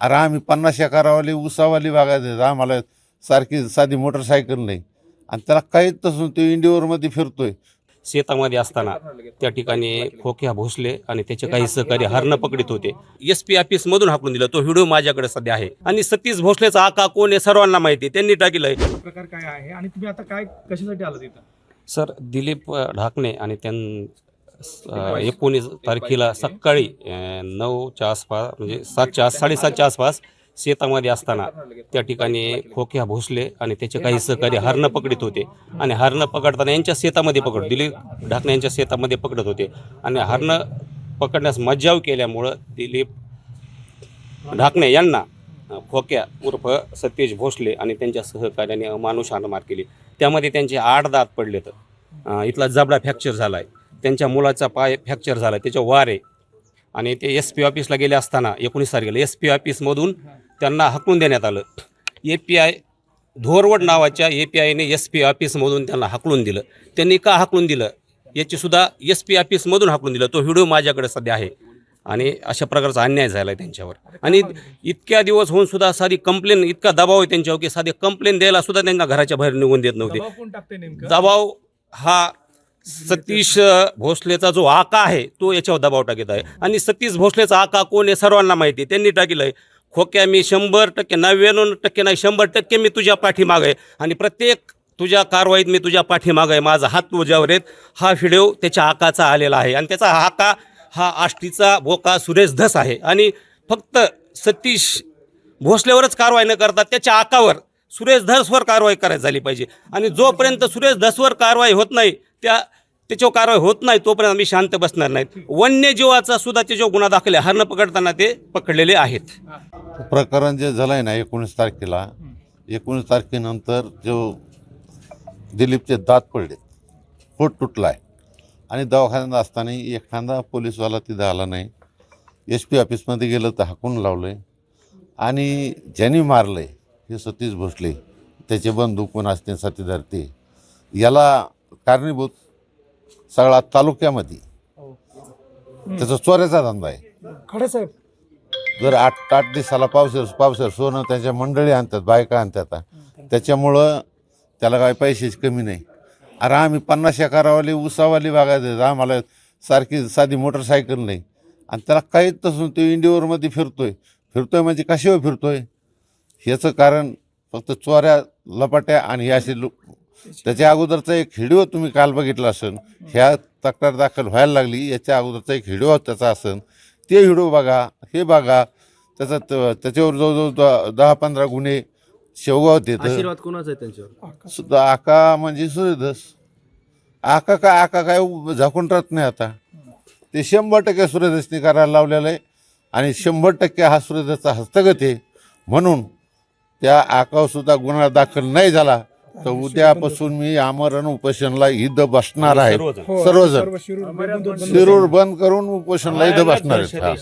अरे आम्ही पन्नास एकरावाली उसावाली बागायत आहेत. आम्हाला सारखी साधी मोटरसायकल नाही. आणि त्याला काहीच तसं तो इंडिओरमध्ये फिरतोय. शेतामध्ये असताना त्या ठिकाणी खोक्या भोसले आणि त्याचे काही सहकारी हरण पकडीत होते. एस पी ऑफिस मधून हाकलून दिला. तो व्हिडिओ माझ्याकडे सध्या आहे. आणि सतीश भोसलेचा आका कोण आहे सर्वांना माहिती आहे. त्यांनी टाकलंय प्रकार काय आहे? आणि तुम्ही आता काय कशासाठी आला तिथं सर दिलीप ढाकणे आणि त्यां एकोणीस तारखेला सकाळी नऊच्या आसपास म्हणजे सातच्या आस- साडेसातच्या आसपास शेतामध्ये असताना त्या ठिकाणी खोक्या भोसले आणि त्याचे काही सहकारी हरणं पकडत होते. आणि हरणं पकडताना यांच्या शेतामध्ये पकड दिलीप ढाकणे यांच्या शेतामध्ये पकडत होते. आणि हरणं पकडण्यास मज्जाव केल्यामुळं दिलीप ढाकणे यांना खोक्या उर्फ सतीश भोसले आणि त्यांच्या सहकार्याने अमानुष हाणमार केली. त्यामध्ये त्यांचे आठ दात पडलेत. इथला जबडा फ्रॅक्चर झाला आहे त्यांच्या मुलाचा पाय फ्रॅक्चर झाला त्याच्या वार आहे. आणि ते एस पी ऑफिसला गेले असताना एकोणीस तारखेला एस पी ऑफिसमधून त्यांना हकलून देण्यात आलं. ए पी आय धोरवड नावाच्या ए पी आयने एस पी ऑफिसमधून त्यांना हकलून दिलं. त्यांनी का हकलून दिलं? याचीसुद्धा एस पी ऑफिसमधून हकलून दिलं. तो व्हिडिओ माझ्याकडे सध्या आहे. आणि अशा प्रकारचा अन्याय झाला आहे त्यांच्यावर. आणि इतक्या दिवस होऊन सुद्धा साधी कंप्लेन इतका दबाव आहे त्यांच्यावर की साधी कंप्लेन द्यायला सुद्धा त्यांना घराच्या बाहेर निघून देत नव्हते. दबाव हा सतीश भोसलेचा जो आका आहे तो याच्यावर दबाव टाकत आहे. आणि सतीश भोसलेचा आका कोण आहे सर्वांना माहिती आहे. त्यांनी टाकलं आहे खोक्या मी शंभर टक्के नव्याण्णव टक्के नाही शंभर टक्के मी तुझ्या पाठीमाग आहे. आणि प्रत्येक तुझ्या कारवाईत मी तुझ्या पाठीमाग आहे. माझा हात तुझ्यावर आहेत. हा व्हिडिओ त्याच्या आकाचा आलेला आहे. आणि त्याचा आका हा आष्टीचा बोका सुरेश धस आहे. आणि फक्त सतीश भोसलेवरच कारवाई न करता त्याच्या आकावर सुरेश धसवर कारवाई करायची झाली पाहिजे. आणि जोपर्यंत सुरेश धसवर कारवाई होत नाही त्या त्याच्यावर कारवाई होत नाही तोपर्यंत आम्ही शांत बसणार नाहीत. वन्यजीवाचा सुद्धा त्याच्यावर गुन्हा दाखल आहे. हरणं पकडताना ते पकडलेले आहेत. प्रकरण जे झालं आहे ना एकोणीस तारखेला एकोणीस तारखेनंतर जो दिलीपचे दात पडले पोट तुटला आहे आणि दवाखान्यात असताना एखादा पोलीसवाला तिथं आला नाही. एस पी ऑफिसमध्ये गेलं तर हाकून लावलं आहे आणि ज्यांनी मारलं आहे हे सतीश भोसले त्याचे बंधू कोण असते साथीदार ते याला कारणीभूत सगळा तालुक्यामध्ये. त्याचा चोऱ्याचा धंदा आहे. खडे साहेब. जर आठ आठ दिवसाला पावसर पावसर सोनं त्याच्या मंडळी आणतात बायका आणतात. त्याच्यामुळं त्याला काय पैशाची कमी नाही. अरे आम्ही पन्नास एकरावाली उसावाली बागायत आहेत आम्हाला सारखी साधी मोटरसायकल नाही. आणि त्याला काहीच तसं तो इंडिओरमध्ये फिरतोय. फिरतोय म्हणजे कशावर फिरतोय? ह्याचं कारण फक्त चोऱ्या लपाट्या आणि हे असे लोक त्याच्या अगोदरचा एक व्हिडिओ तुम्ही काल बघितला असेल ह्या तक्रार दाखल व्हायला लागली याच्या अगोदरचा एक व्हिडिओ त्याचा असेल ते व्हिडिओ बघा हे बघा त्याचा त- त्याच्यावर जवळजवळ द- दहा पंधरा गुन्हे शेवगावात येतं आशीर्वाद कोणाचा आहे त्यांच्यावर? सुद्धा आका म्हणजे सूर्यधस आका काय आका काय झाकून राहत नाही आता. ते शंभर टक्के सूर्यधसनी करायला लावलेलं आहे आणि शंभर टक्के हा सूर्यधसचा हस्तगत आहे. म्हणून त्या आकावर सुद्धा गुन्हा दाखल नाही झाला. तर उद्यापासून मी आमरण उपोषणला इथं बसणार आहे सर्वजण. सर्व शिरूर बंद करून उपोषणला इथं बसणार आहेत हा.